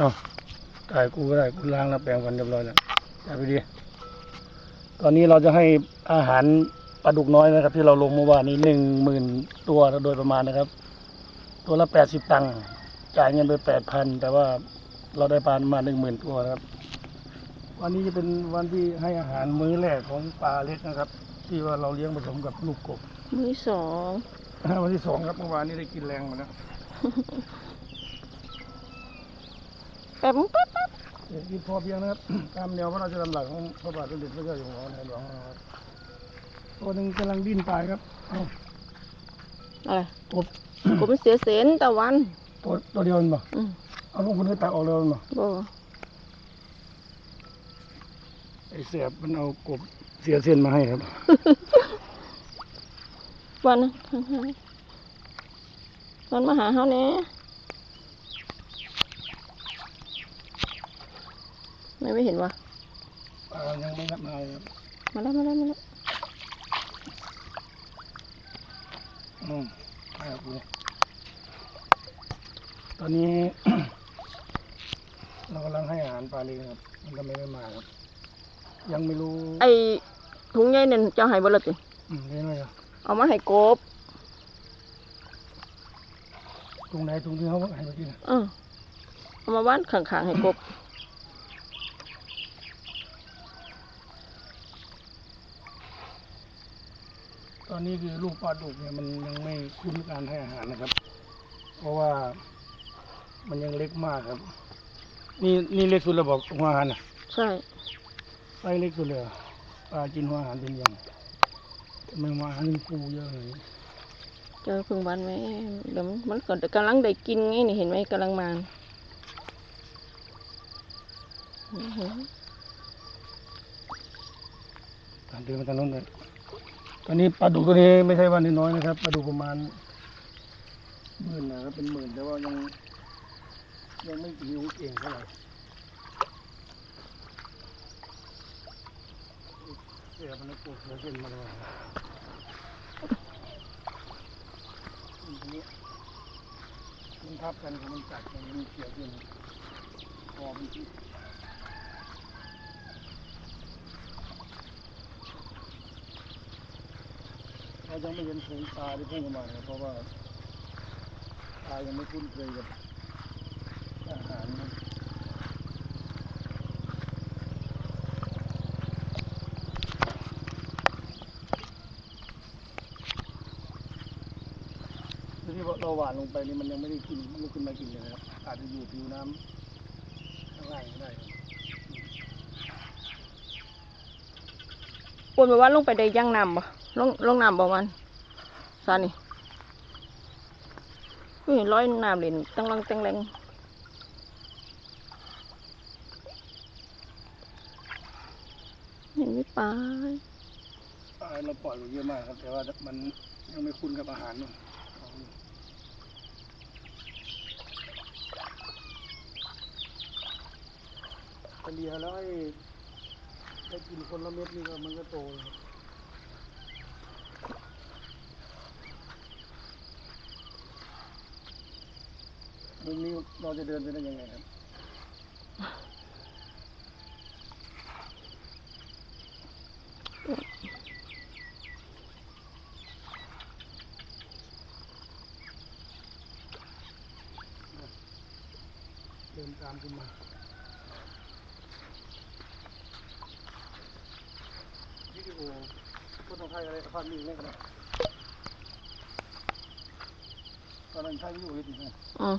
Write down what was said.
เอาถ่ายกูก็ได้กูล้างแล้วแปรงฟันเรียบร้อยแล้วจ่ายไปดี ตอนนี้เราจะให้อาหารปลาดุกน้อยนะครับ ที่เราลงเมื่อวานนี้หนึ่งหมื่นตัวโดยประมาณนะครับ ตัวละแปดสิบตังค์จ่ายเงินไปแปดพันแต่ว่าเราได้ปลามาหนึ่งหมื่นตัวนะครับ วันนี้จะเป็นวันที่ให้อาหารมื้อแรกของปลาเล็กนะครับ ที่ว่าเราเลี้ยงผสมกับลูกกบมือสองวันที่สองครับเมื่อวานนี้ได้กินแรงมาแล้ว แป๊บแป๊บแป๊บเศรษฐกิจพอเพียงนะครับตามแนวพระราชดำรัสของพระบาทสมเด็จพระเจ้าอยู่หัวในหลวงนะครับตัวหนึ่งกำลังดิ้นตายครับเอ้าอะไรกบผมเสียเสนตะวันตัวตัวเดียวมันบ่อืมเอาลูกคุณได้ตักออกเลยมันบ่บ่ไอ้เสียบมันเอากบเสียเส้นมาให้ครับวันนะข้างๆวันมาหาเฮาแหน่ ไม่ไม่เห็นวะปลายังไม่รับมาเลยครับมาแล้วมาแล้วมาแล้วอืมให้ครับคุณตอนนี้ เรากำลังให้อาหารปลาเล็กนะครับ มันก็ไม่ได้มาครับ ยังไม่รู้ ไอถุงใหญ่นั่นเจ้าให้บ่ละติอืมเรียนอะไรอะเอามาให้กบตรงไหนตรงที่เขาให้มากินน่ะเออเอามาบ้านข้างๆให้กบ ตอนนี้คือลูกปลาดุกเนี่ยมันยังไม่คุ้นการให้อาหารนะครับ เพราะว่ามันยังเล็กมากครับ นี่นี่เล็กสุดแล้วบอกหัวอาหารน่ะใช่ไซส์เล็กสุดเลยเหรอปลากินหัวอาหารเป็นยังทำไมหัวอาหารมันฟูเยอะเลยเจอพึ่งบ้านไหมเดี๋ยวมันมันก็กำลังได้กินไงนี่เห็นไหมกำลังมาอื้อหืออะเดินมาทางโน้นเลย ตอนนี้ปลาดุกตัวนี้ไม่ใช่ว่าน้อยๆนะครับปลาดุกประมาณหมื่นนะครับเป็นหมื่นแต่ว่ายังยังไม่หิวเก่งเท่าไหร่เสียมันปวดหัวเส้นมาเลยทีนี้มันทับกันมันกัดกันมันเกี่ยวกันคอมัน เรายังไม่เห็นฝูงปลาที่พุ่งเข้ามานะครับเพราะว่าปลายังไม่คุ้นเคยกับอาหารนะที่เราหวานลงไปนี่มันยังไม่ได้กินลุกขึ้นมากินเลยนะครับอาจจะอยู่ผิวน้ำข้างล่างก็ได้ครับปวนไปว่าลงไปได้ย่างนำบ่ ลงลงน้ำบ่มันซานี่อุ้ยร้อยน้ำเล่นตั้งลังตั้งแรงเห็นไหม่ปลาปลาเราปล่อยไปเยอะมากครับ แต่ว่ามันยังไม่คุ้นกับอาหารเนอะเฉลี่ยแล้วให้ได้กินคนละเม็ดนี่ก็มันก็โตเลย ครับมุมนี้เราจะเดินไปได้ยังไงครับเดินตามขึ้นมาวิดีโอก็ต้องถ่ายอะไรกับภาพนิ่งนี่กันนะตอนนั้นถ่ายวิดีโออยู่ที่ไหนอืม